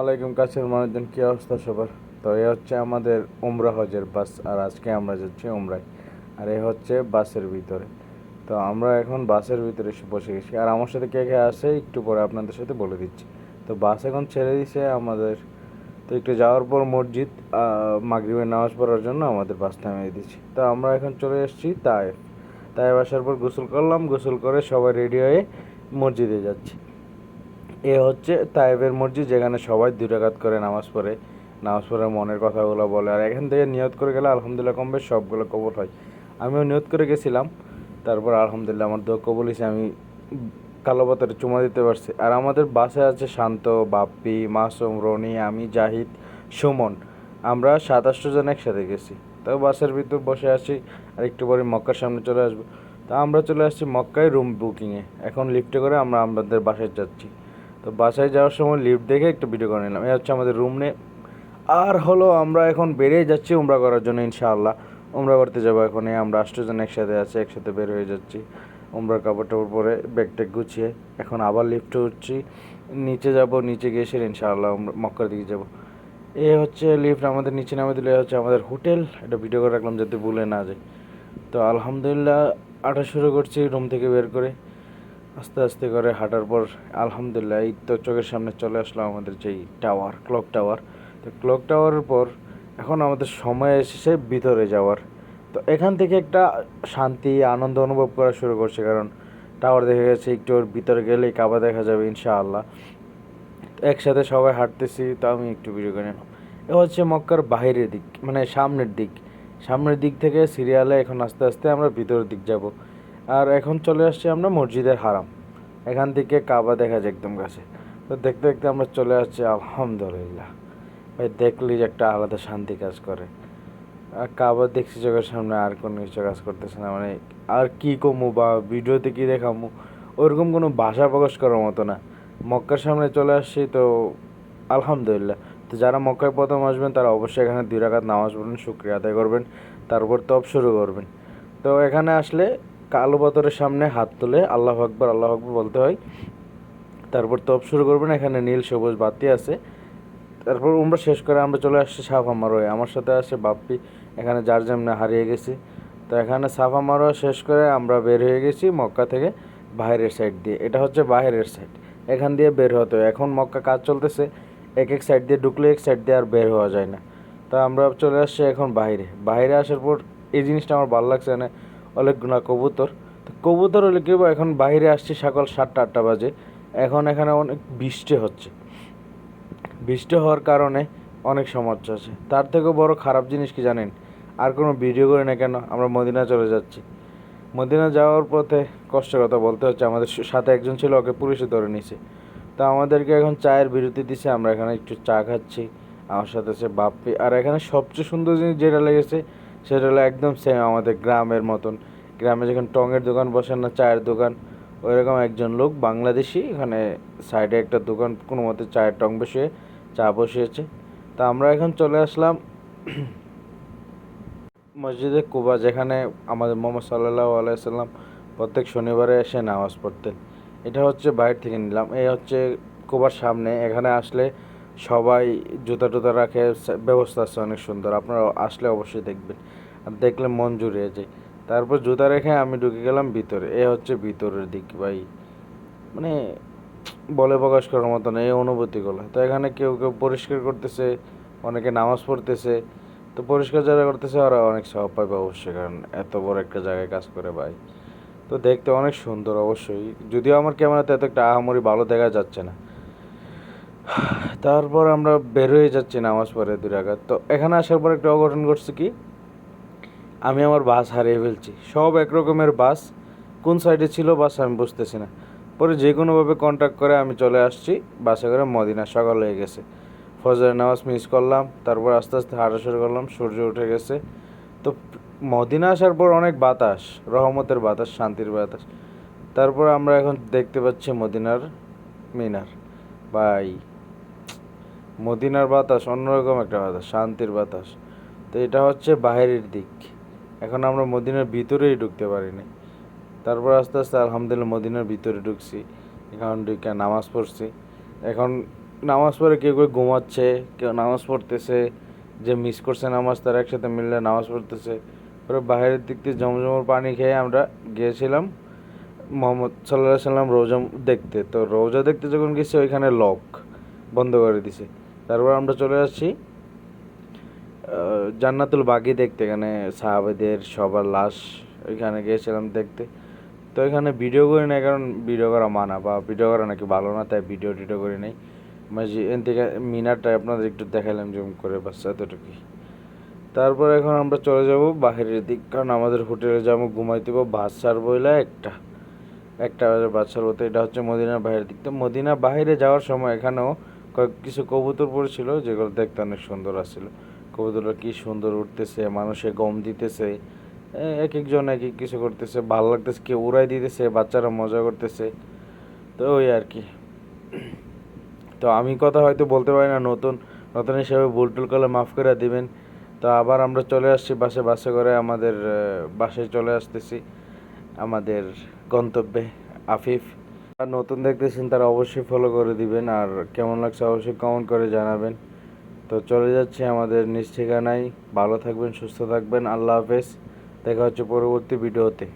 আলাইকুম, কাছের মানুষজন, কী অবস্থা সবার? তো এ হচ্ছে আমাদের উমরা হজের বাস, আর আজকে আমরা যাচ্ছি উমরায়। আর এ হচ্ছে বাসের ভিতরে। তো আমরা এখন বাসের ভিতরে এসে বসে গেছি। আর আমার সাথে কে কে আসে একটু পরে আপনাদের সাথে বলে দিচ্ছি। তো বাস এখন ছেড়ে দিছে আমাদের। তো একটু যাওয়ার পর মসজিদ মাগরিবের নামাজ পড়ার জন্য আমাদের বাস থামিয়ে দিচ্ছি তো আমরা এখন চলে এসেছি তায়েফ। তায়েফ আসার পর গোসল করলাম। গোসল করে সবাই রেডি হয়ে মসজিদে যাচ্ছি। এ হচ্ছে তায়েবের মসজিদ যেখানে সবাই দুই রাকাত করে নামাজ পড়ে। নামাজ পড়ে মনের কথাগুলো বলে। আর এখান থেকে নিয়ত করে গেলে আলহামদুলিল্লাহ কম বেশ সবগুলো কবল হয়। আমিও নিয়ত করে গেছিলাম। তারপর আলহামদুলিল্লাহ আমার দোয়া কবল হয়েছে। আমি কালো পাতারে চুমা দিতে পারছি। আর আমাদের বাসে আছে শান্ত, বাপ্পি, মাসুম, রনি, আমি, জাহিদ, সুমন। আমরা সাতাশটো জন একসাথে গেছি। তো বাসের ভিতর বসে আছি আর একটু পরে মক্কার সামনে চলে আসব। তা আমরা চলে আসছি মক্কায় রুম বুকিংয়ে এখন লিফটে করে আমরা আমাদের বাসায় যাচ্ছি। তো বাসায় যাওয়ার সময় লিফট দেখে একটু ভিডিও করে নিলাম। এই হচ্ছে আমাদের রুম নে আর হলো আমরা এখন বেরিয়ে যাচ্ছি উমরা করার জন্য, ইনশাআল্লাহ। উমরা করতে যাব এখন আমরা আষ্টজন একসাথে আছি, একসাথে বের হয়ে যাচ্ছি। উমরার কাপড় টাপড় পরে ব্যাগ ট্যাগ গুছিয়ে এখন আবার লিফটে উঠছি। নিচে যাব, নিচে গিয়ে এসে ইনশাআল্লাহ উমরা- মক্কার দিকে যাব। এ হচ্ছে লিফট আমাদের নিচে নামে দিলে হচ্ছে আমাদের হোটেল। এটা ভিডিও করে রাখলাম যাতে ভুলে না যায় তো আলহামদুলিল্লাহ, আটা শুরু করছি রুম থেকে বের করে। আস্তে আস্তে করে হাঁটার পর আলহামদুলিল্লাহ, এই তো চোখের সামনে চলে আসলো আমাদের যেই টাওয়ার ক্লক টাওয়ার তো ক্লক টাওয়ারের পর এখন আমাদের সময় এসেছে ভিতরে যাওয়ার। তো এখান থেকে একটা শান্তি, আনন্দ অনুভব করা শুরু করছে, কারণ টাওয়ার দেখে গেছে একটু ওর ভিতরে গেলেই কাবা দেখা যাবে, ইনশাআল্লাহ। একসাথে সবাই হাঁটতেছি, তো আমি একটু ভিডিও করে নিলাম। এ হচ্ছে মক্কার বাইরের দিক মানে সামনের দিক। সামনের দিক থেকে সিরিয়ালে এখন আস্তে আস্তে আমরা ভিতরের দিক যাব। আর এখন চলে আসছি আমরা মসজিদের হারাম। এখান থেকে কাবা দেখা যায় একদম কাছে। তো দেখতে দেখতে আমরা চলে আসছি, আলহামদুলিল্লাহ। ভাই, দেখলি যে একটা আলাদা শান্তি কাজ করে। আর কাবা দেখছি চোখের সামনে, আর কোনো কিছু কাজ করতেছে না। মানে আর কি কমু বা ভিডিওতে কি দেখামু, ওরকম কোনো ভাষা প্রকাশ করার মতো না। মক্কার সামনে চলে আসছি, তো আলহামদুলিল্লাহ। তো যারা মক্কায় প্রথম আসবেন, তারা অবশ্যই এখানে দুই রাকাত নামাজ পড়বেন শুক্রিয়া আদায় করবেন। তারপর তপ শুরু করবেন। তো এখানে আসলে কালো পাথরের সামনে হাত তুলে আল্লাহ আকবর আল্লাহ আকবর বলতে হয়। তারপর তপ শুরু করবেন, এখানে নীল, সবুজ বাতি আছে। তারপর আমরা শেষ করে আমরা চলে আসছি সাফা মারোয় আমার সাথে আসে বাপ্পি, এখানে যার যেমনে হারিয়ে গেছি। তো এখানে সাফা মারোয়া শেষ করে আমরা বের হয়ে গেছি মক্কা থেকে বাইরের সাইড দিয়ে। এটা হচ্ছে বাইরের সাইড এখান দিয়ে বের হতে হয়। এখন মক্কা কাজ চলতেছে। এক এক সাইড দিয়ে ঢুকলে এক সাইড দিয়ে আর বের হওয়া যায় না। তো আমরা চলে আসছি এখন বাইরে বাইরে আসার পর এই জিনিসটা আমার ভালো লাগছে মানে অনেকগুলো কবুতর। তো কবুতর হলে কি এখন বাইরে আসছি সকাল সাতটা, আটটা বাজে। এখন এখানে অনেক বৃষ্টি হচ্ছে। বৃষ্টি হওয়ার কারণে অনেক সমস্যা আছে। তার থেকেও বড় খারাপ জিনিস কি জানেন? আর কোনো ভিডিও করি না কেন, আমরা মদিনা চলে যাচ্ছি। মদিনা যাওয়ার পথে কষ্টের কথা বলতে হচ্ছে, আমাদের সাথে একজন ছিল, ওকে পুলিশে ধরে নিছে। তো আমাদেরকে এখন চায়ের বিরতি দিছে, আমরা এখানে একটু চা খাচ্ছি, আমার সাথে সে বাপ্পি। আর এখানে সবচেয়ে সুন্দর জিনিস যেটা লেগেছে সেটা হলো একদম সেম আমাদের গ্রামের মতন। গ্রামে যখন টঙের দোকান বসে না, চায়ের দোকান, ওইরকম একজন লোক বাংলাদেশি, এখানে সাইডে একটা দোকান, কোনো মতে চায়ের টং বসিয়ে, চা বসিয়েছে। তা আমরা এখন চলে আসলাম মসজিদে কুবা, যেখানে আমাদের মোহাম্মদ সাল্লাহ আলাইসাল্লাম প্রত্যেক শনিবারে এসে নামাজ পড়তেন। এটা হচ্ছে বাইরে থেকে নিলাম। এই হচ্ছে কুবার সামনে। এখানে আসলে সবাই জুতা টুতা রাখে ব্যবস্থা আছে অনেক সুন্দর আপনারা আসলে অবশ্যই দেখবেন। আর দেখলে মন জুড়িয়ে যায়। তারপর জুতা রেখে আমি ঢুকে গেলাম ভিতরে, এ হচ্ছে ভিতরের দিক ভাই। মানে বলে প্রকাশ করার মতো না, এই অনুভূতিগুলো। তো এখানে কেউ কেউ পরিষ্কার করতেছে, অনেকে নামাজ পড়তেছে। তো পরিষ্কার যারা করতেছে, ওরা অনেক সব পাবে অবশ্যই, কারণ এত বড় একটা জায়গায় কাজ করে ভাই। তো দেখতে অনেক সুন্দর অবশ্যই। যদিও আমার ক্যামেরাতে এত একটা আহামরি ভালো দেখা যাচ্ছে না। তারপর আমরা বের হয়ে যাচ্ছি নামাজ পড়ে দুই রাকাত। তো এখানে আসার পর একটা অঘটন ঘটছে কি? আমি আমার বাস হারিয়ে ফেলছি। সব এক রকমের বাস, কোন সাইডে ছিল বাস আমি বুঝতেছি না। পরে যে কোনোভাবে কন্ট্যাক্ট করে আমি চলে আসছি, বাসে করে মদিনা সকাল হয়ে গেছে। ফজরের নামাজ মিস করলাম, তারপর আস্তে আস্তে হাঁটা শুরু করলাম, সূর্য উঠে গেছে। তো মদিনা আসার পর অনেক বাতাস, রহমতের বাতাস, শান্তির বাতাস। তারপর আমরা এখন দেখতে পাচ্ছি মদিনার মিনার। বাই। মদিনার বাতাস অন্যরকম একটা বাতাস, শান্তির বাতাস। তো এটা হচ্ছে বাইরের দিক। এখন আমরা মদিনার ভিতরেই ঢুকতে পারিনি। তারপর আস্তে আস্তে আলহামদুলিল্লাহ মদিনার ভিতরে ঢুকছি। এখন ঢুকে নামাজ পড়ছি। এখন নামাজ পড়ে কেউ কেউ ঘুমাচ্ছে, কেউ নামাজ পড়তেছে। যে মিস করছে নামাজ, তারা একসাথে মিললে নামাজ পড়তেছে। পরে বাইরের দিক দিয়ে জমজমের পানি খেয়ে আমরা গিয়েছিলাম মোহাম্মদ সাল্লাহ সাল্লাম রোজা দেখতে। তো রোজা দেখতে যখন গেছি, ওইখানে লক বন্ধ করে দিছে। তারপর আমরা চলে আসছি জান্নাতুল বাগি দেখতে, এখানে সাহাবেদের সবার লাশ ওইখানে গিয়েছিলাম দেখতে। তো এখানে ভিডিও করি না কারণ ভিডিও করা মানা, বা ভিডিও করা নাকি ভালো না, তাই ভিডিও টিডিও করি নাই। এন থেকে মিনারটা আপনাদের একটু দেখালাম জুম করে বাস এতটুকুই। তারপর এখন আমরা চলে যাব বাহিরের দিক, কারণ আমাদের হোটেলে যাব ঘুমাইতে বাস ছাড়বো হইলে একটা একটা বাস ছাড়বো তো এটা হচ্ছে মদিনার বাইরের দিক। তো মদিনা বাইরে যাওয়ার সময় এখানেও কয়েক কিছু কবুতর পড়েছিল, যেগুলো দেখতে অনেক সুন্দর আসছিল। কবুতরটা কি সুন্দর উঠতেছে, মানুষে গম দিতেছে এক একজন এক এক কিছু করতেছে, ভালো লাগতেছে, কেউ উড়াই দিতেছে, বাচ্চারা মজা করতেছে। তো ওই আর কি। তো আমি কথা হয়তো বলতে পারি না, নতুন নতুন হিসেবে ভুল টুল করলে মাফ করে দিবেন। তো আবার আমরা চলে আসছি বাসে বাসে করে আমাদের বাসে চলে আসতেছি। আমাদের গন্তব্যে, আফিফ। আর নতুন দেখতেছেন তারা অবশ্যই ফলো করে দিবেন। আর কেমন লাগছে অবশ্যই কমেন্ট করে জানাবেন। তো চলে যাচ্ছি আমাদের নিজ ঠিকানায়। ভালো থাকবেন, সুস্থ থাকবেন। আল্লাহ হাফেজ। দেখা হচ্ছে পরবর্তী ভিডিওতে